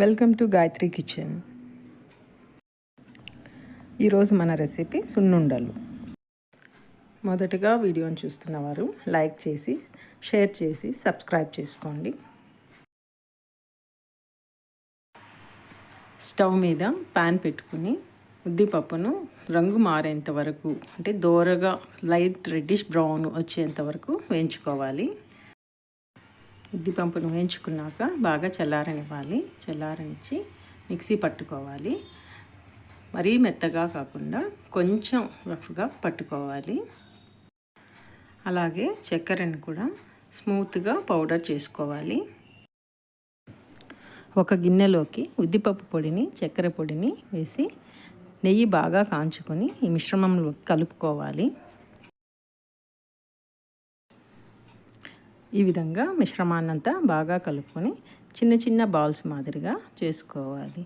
Welcome to Gayatri kitchen. ఈరోజు మన recipe సున్నుండలు. మొదటగా వీడియోని చూస్తున్నవారు లైక్ చేసి షేర్ చేసి సబ్స్క్రైబ్ చేసుకోండి. స్టవ్ మీద ప్యాన్ పెట్టుకుని ఉద్దిపప్పును రంగు మారేంత వరకు అంటే దోరగా లైట్ రెడ్డిష్ బ్రౌన్ వచ్చేంత వరకు వేయించుకోవాలి. ఉద్దిపంపును వేయించుకున్నాక బాగా చల్లారనివ్వాలి. చల్లారనిచ్చి మిక్సీ పట్టుకోవాలి. మరీ మెత్తగా కాకుండా కొంచెం రఫ్గా పట్టుకోవాలి. అలాగే చక్కెరను కూడా స్మూత్గా పౌడర్ చేసుకోవాలి. ఒక గిన్నెలోకి ఉద్దిపప్పు పొడిని చక్కెర పొడిని వేసి నెయ్యి బాగా కాంచుకొని ఈ మిశ్రమంలో కలుపుకోవాలి. ఈ విధంగా మిశ్రమాన్నంతా బాగా కలుపుకొని చిన్న చిన్న బాల్స్ మాదిరిగా చేసుకోవాలి.